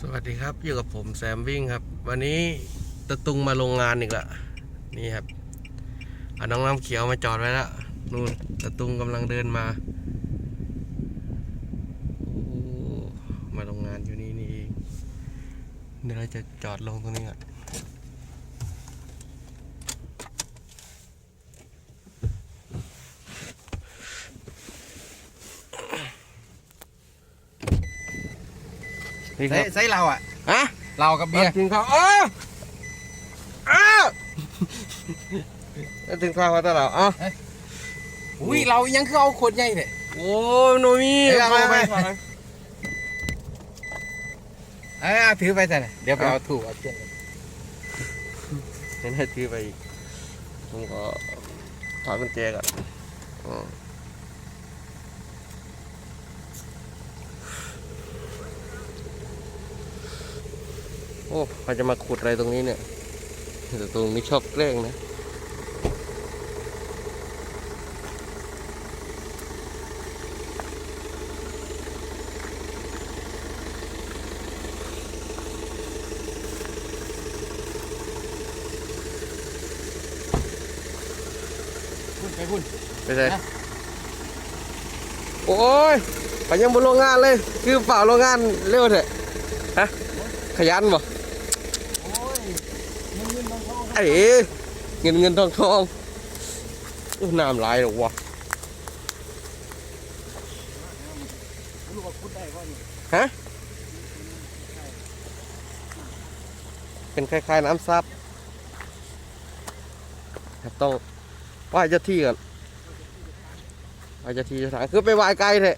สวัสดีครับอยู่กับผมแซมวิ่งครับ วันนี้ตะตุงมาโรงงานอีกละนี่ครับเอาน้องน้ำเขียวมาจอดไว้แล้วนู่นตะตุงกำลังเดินมาโอ้มาโรงงานอยู่นี่นี่เองเดี๋ยวเราจะจอดลงตรงนี้ก่อน นี่คใส่รับใส่เราอะฮะเรากับเบียร์ถึงข้าวอ้าวอ้าวถึงข้าวว่าตลาดอ้าวอุ้ยเรายังคือเอาขวดใหญ่เลยโอ้ยโนมีเอ้ยเอาไปไป เอ้ยเอาถือไปแต่เดี๋ยวไปเอาถูกเอาเชือกเห็นให้ถือไปอีกผมก็ถอดกุญแจก่อนอืม อ้เขาจะมาขุดอะไรตรงนี้เนี่ยแต่ตรงนี้ชอบแกล้งนะพุ่นไปพุ่นไปเลยนะโอ้ยไปยังบนโรงงานเลย คือเปล่าโรงงานเร็วเถอะฮะขยันบ่โอ้ยเงิน เองทองไอ้เงินเงินทองทองน้ำลายหรอวะฮะเป็นคล้ายๆน้ำซับครับต้องไหว้เจ้าที่ก่อนไหว้เจ้าที่เจ้าทางคือไปไหว้ไกลเถอะ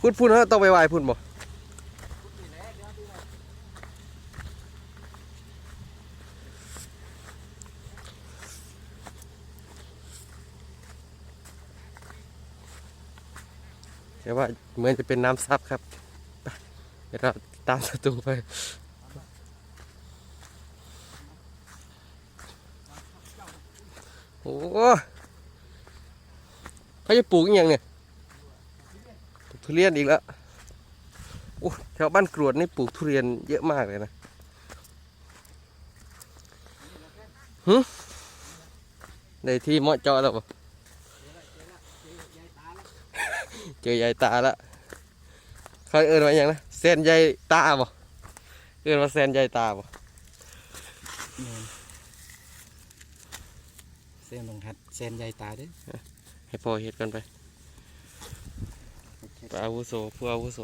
พูดพูดเถอะต้องไปไหว้พูดบ่ แต่ว่าเหมือนจะเป็นน้ำซับครับเดี๋ยวเราตามศัตรูไปโอ้เขาจะปลูกอย่างเนี่ยปลูกทุเรียนอีกแล้วโอ้แถวบ้านกรวดนี่ปลูกทุเรียนเยอะมากเลยนะหึในที่เหมาะเจาะแล้วปะ เจอยายตาละเขาเอิ้นว่าอย่างนะเส้นยายตาบ่เอิ้นว่าเส้นยายตาบ่เส้นลงหัดเส้นใหญ่ตาเด้อให้พ่อเฮ็ดกันไปไปอาวุโสผู้อาวุโส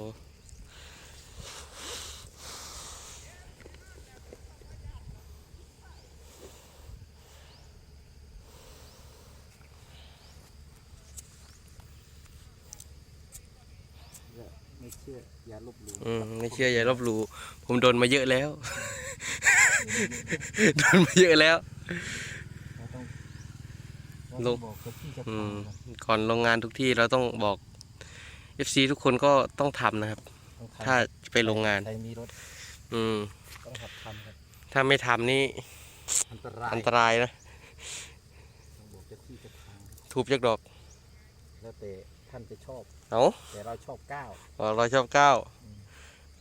เชื่ออย่าลบหลู่อืมไม่เชื่ออย่าลบหลู่ผมโดนมาเยอะแล้ว โดนมาเยอะแล้ว เราต้องลงบอกกับพี่เจะอืมทำก่อนลงงานทุกที่เราต้องบอก FC ทุกคนก็ต้องทำนะครับ ต้องทำถ้าไปโรงงาน ใครมีรถอืม ต้องขับทำครับถ้าไม่ทำนี่อันตรายอันตรายนะต้องบอกเจ้าที่เจะทางทูบยักดอก แล้วแต่ ท่านจะชอบ เอาแต่เราชอบก้าวอ๋อเราชอบเก้าอืม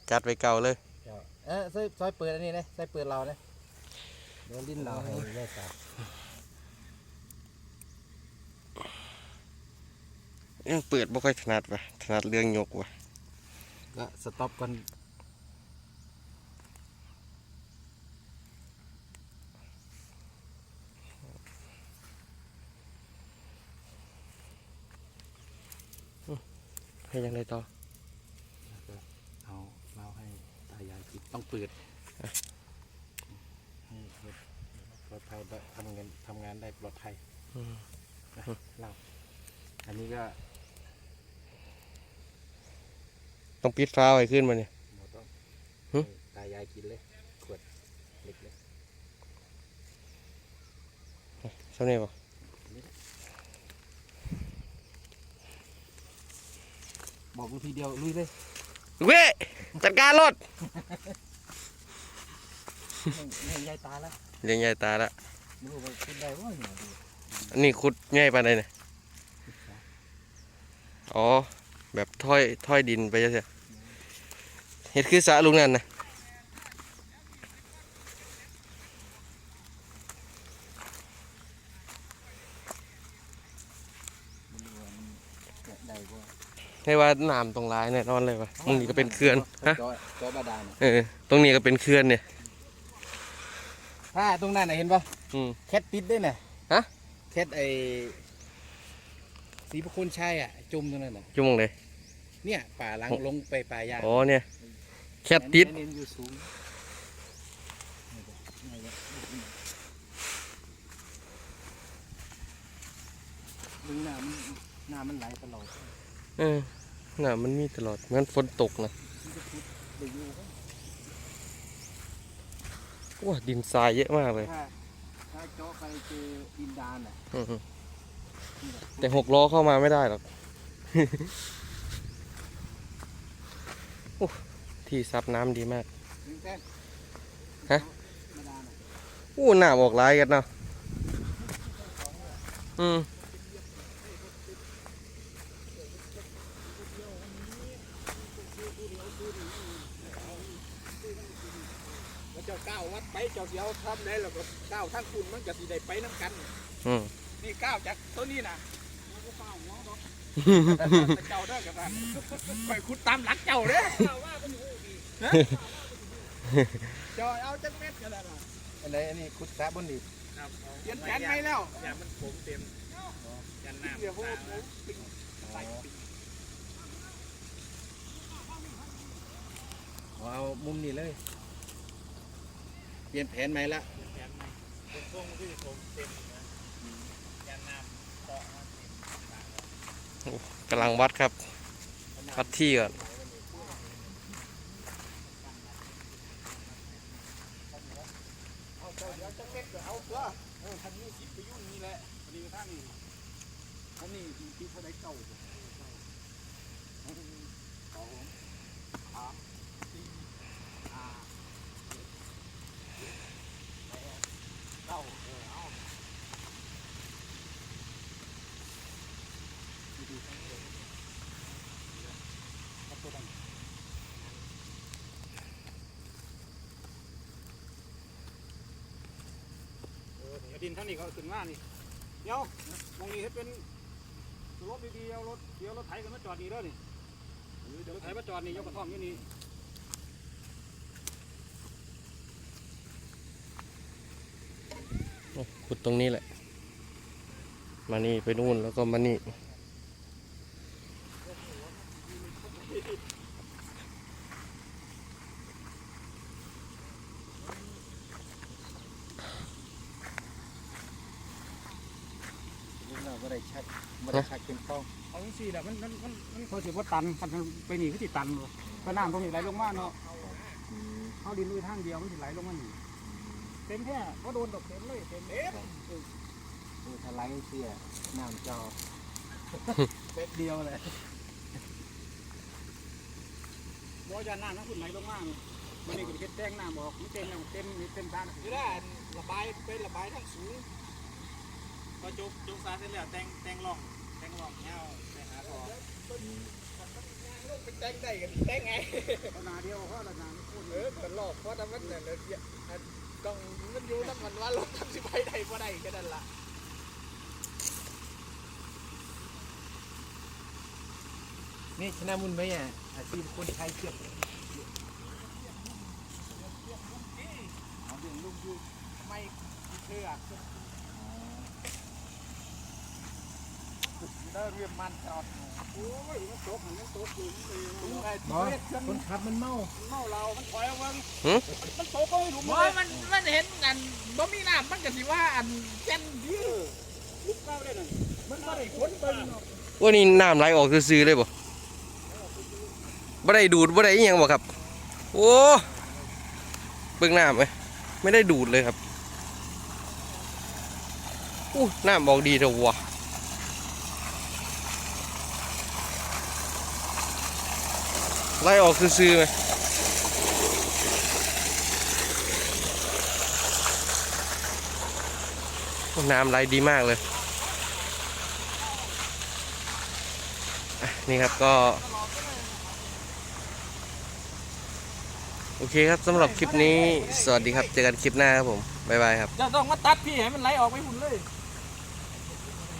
จัดไปเก่าเลยเจ้าเออซอยซอยเปิดอันนี้นะซอยเปิดเรานะเดี๋ยวลิ้นเราให้แยกกันยังเปิดบ่ค่อยถนัดว่ะถนัดเรื่องยกว่ะก็สต็อปก่อน ให้ยังไงต่อเอาเราให้ตายายกินต้องเปิดให้รถปลอดภัยได้ทำงานทำงานได้ปลอดภัยอืมนะเราอันนี้ก็ต้องปิดฟ้าไว้ขึ้นมาเนี่ย หมดต้องหึ ให้ตายายกินเลยขวดเล็กเลย ใช่ไหมบ่ บอกกูทีเดียวลุยเลยเว้ยจัดการรถเงี้ยยายตาแล้วเลี้ยงยายตาละไม่รู้ว่าคิดได้ว่าเนี่ยดูอันนี้คุดง่ายปานใดเนี่ยอ๋อ แบบถ้อยถ้อยดินไปเสียเห็ดคือสระลุงนั่นนะ ได้บ่ ให้ว่าน้ำตรงร้ายแน่นอนเลยวะมึงนี่ก็เป็นเขื่อนฮะจอจอบาดาลน่ะเออ ตรงนี้ก็เป็นเขื่อนเนี่ยถ้าตรงนั้นน่ะเห็นป่ะอืมแคทติดด้วยน่ะฮะแคทไอสีพระคุณชัยอะ จุ่มตรงนั้นน่ะจุ่มงเลยเนี่ยป่าหลังลงไปป่ายางอ๋อเนี่ย แคทติดอันนี้อยู่สูงดึงน้ำน้ำมันไหลตลอด เออน้ำมันมีตลอดงั้นฝนตกนะไปอยู่ก็ว้าดินทรายเยอะมากเลยถ้าถ้าเจาะไปเจอดินดานอะอืมแต่หกล้อเข้ามาไม่ได้หรอกโอ้ที่ซับน้ำดีมากดึงแท่นฮะบาดาลน่ะอู้หน้าออกร้ายกันเนาะอืม วเจ้าก้าววัดไปเจ้าเดียวทำได้แล้วก็ก้าวทั้งคุณมันจะสิได้ไปน้ำกัน อืมนี่ก้าวจากต้นนี้นะเจ้าเด้อกับท่านไปขุดตามหลักเจ้าเด้อเจ้าเอาจักเม็ดกันแล้วอันไหนอันนี้ขุดสะบนดีเปลี่ยนแผนไปแล้วอย่ามันผมเต็มยันน้ำเดี๋ยวโหตามปิงใส่ปิงเอามุมนี้เลยเปลี่ยนแผนใหมละเป็นช่วงที่ผมเต็มนะยันน้ำเกาะมันเต็มกำลังวัดครับ วัดที่ก่อนเอาเจ้าเดี๋ยวจักเม็ดก็เอาตัวเออทางนี้สิไปยุ่งนี่แหละพอดีท่านนี่ท่านนี่ที่เขาได้เก่าอยู่หนึ่งสองสามสี่ห้าหกเจ็ดแปดเก้าเออเอาดูๆทั้งหมดเอาตัวนั้น เออเดินเท่านี้ก็ขึ้นมานี่เดี๋ยวมองนี้ให้เป็นรถดีๆเอารถเดี๋ยวรถไถกันมาจอดนี่เด้อนี่เดี๋ยวรถไถมาจอดนี่ยกกระท่อมอยู่นี่ขุดตรงนี้แหละ มานี่ไปนู่นแล้วก็มานี่ ลูกเราก็ได้ชัดไม่ได้ชัดเป็น ป้องเอาจังซี่แหละมันมันมันมันเขาสิว่าตันคันไปนี่คือสิตันบ่ก็น้ำตรงนี้ไหลลงมาเนาะเอาดินลุยทางเดียวมันสิไหลลงมานี่เต็มแค่ว่าโดนดอกเต็มเลยเต็มเต็มดูทลายเสียน้ำจอเป็ดเดียวเลยบ่ยันน้ำนะคุณไหลลงมานี่มันนี่ก็เฮ็ดแจ้งน้ำออกมันเต็มแล้วเต็มเต็มทางนี่แหละระบายเป็นระบายทั้งสูงพอจุกจุกซาเสร็จแล้วแต่งแต่งร่อง แต่งร่องเงาไปหาพอไปแต่งได้กันแต่งไงเอาหนาเดียวเพราะละหนาไม่พูดเออเกิดหลอกเพราะทำมันเนี่ยเลยอันต้องมันอยู่น้ำมันว่ารถทำสิไปได้บ่ได้แค่นั้นล่ะนี่ชนะมุนไหมอะอาชีพคนไทยเชือกเอาเรื่องลูกอยู่ไม่เชือก เดินเรียมมันจอดโอ้ยมันตกมันตกอยู่มันเลยบอคนขับมันเมาเมาเรา มันถอยเอาเงินหึมันตกก็ไม่รู้บอมันมันเห็นกันบ่มีน้ำมันก็สิว่าอันเช่นที่ลุกเก้าได้น่ะมันบ่ได้คนเบิ่งเนว่านี่น้ำไหลออกซื่อๆเลยบ่บ่ได้ดูดบ่ได้อิหยังบ่ครับ โอ้เบิ่งน้ำไหมไม่ได้ดูดเลยครับอู้น้ำออกดีเถอะวะ ไล่ออกซื่อๆไหมน้ำไหลดีมากเลย นี่ครับก็ โอเคครับสำหรับคลิปนี้ สวัสดีครับ เจอกันคลิปหน้าครับผม บ๊ายบายครับ จะต้องมาตัดพี่ให้มันไหลออกไปหุ่นเลย